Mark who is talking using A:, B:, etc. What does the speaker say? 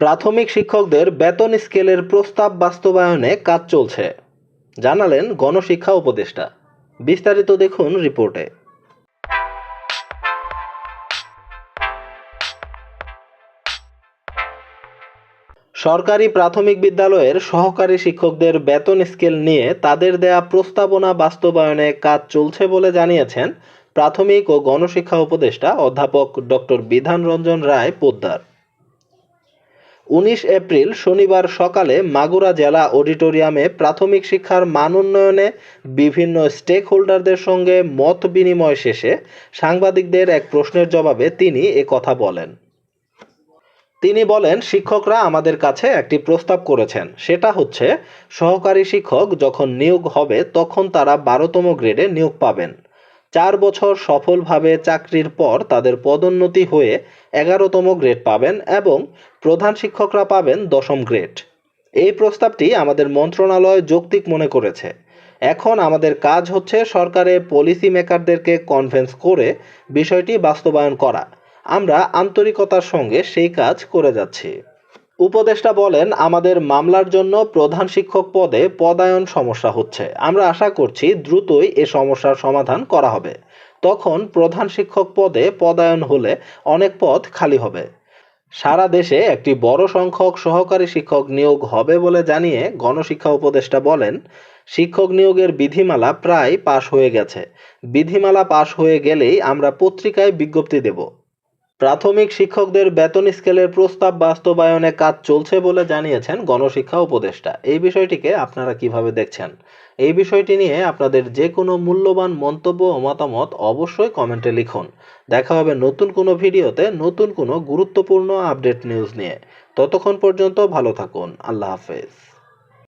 A: প্রাথমিক শিক্ষকদের বেতন স্কেলের প্রস্তাব বাস্তবায়নে কাজ চলছে। জানালেন গণশিক্ষা উপদেষ্টা। বিস্তারিত দেখুন রিপোর্টে। সরকারি প্রাথমিক বিদ্যালয়ের সহকারী শিক্ষকদের বেতন স্কেল নিয়ে তাদের দেয়া প্রস্তাবনা বাস্তবায়নে কাজ চলছে বলে জানিয়েছেন প্রাথমিক ও গণশিক্ষা উপদেষ্টা অধ্যাপক ডক্টর বিধান রঞ্জন রায় পোদ্দার। উনিশ এপ্রিল শনিবার সকালে মাগুরা জেলা অডিটোরিয়ামে প্রাথমিক শিক্ষার মান উন্নয়নে বিভিন্ন স্টেক হোল্ডারদের সঙ্গে মত বিনিময় শেষে সাংবাদিকদের এক প্রশ্নের জবাবে তিনি কথা বলেন। তিনি বলেন, শিক্ষকরা আমাদের কাছে একটি প্রস্তাব করেছেন। সেটা হচ্ছে, সহকারী শিক্ষক যখন নিয়োগ হবে, তখন তারা বারোতম গ্রেডে নিয়োগ পাবেন। চার বছর সফলভাবে চাকরির পর তাদের পদোন্নতি হয়ে এগারোতম গ্রেড পাবেন এবং প্রধান শিক্ষকরা পাবেন দশম গ্রেড। এই প্রস্তাবটি আমাদের মন্ত্রণালয় যৌক্তিক মনে করেছে। এখন আমাদের কাজ হচ্ছে সরকারে পলিসি মেকারদেরকে কনভেন্স করে বিষয়টি বাস্তবায়ন করা। আমরা আন্তরিকতার সঙ্গে সেই কাজ করে যাচ্ছি। উপদেষ্টা বলেন, আমাদের মামলার জন্য প্রধান শিক্ষক পদে পদায়ন সমস্যা হচ্ছে। আমরা আশা করছি দ্রুতই এ সমস্যার সমাধান করা হবে। তখন প্রধান শিক্ষক পদে পদায়ন হলে অনেক পদ খালি হবে। সারা দেশে একটি বড় সংখ্যক সহকারী শিক্ষক নিয়োগ হবে বলে জানিয়ে গণশিক্ষা উপদেষ্টা বলেন, শিক্ষক নিয়োগের বিধিমালা প্রায় পাশ হয়ে গেছে। বিধিমালা পাশ হয়ে গেলেই আমরা পত্রিকায় বিজ্ঞপ্তি দেব। প্রাথমিক শিক্ষকদের বেতন স্কেলের প্রস্তাব বাস্তবায়নে কাজ চলছে বলে জানিয়েছেন গণশিক্ষা উপদেষ্টা। এই বিষয়টিকে আপনারা কীভাবে দেখছেন? এই বিষয়টি নিয়ে আপনাদের যে কোনো মূল্যবান মন্তব্য ও মতামত অবশ্যই কমেন্টে লিখুন। দেখা হবে নতুন কোনো ভিডিওতে নতুন কোনো গুরুত্বপূর্ণ আপডেট নিউজ নিয়ে। ততক্ষণ পর্যন্ত ভালো থাকুন। আল্লাহ হাফেজ।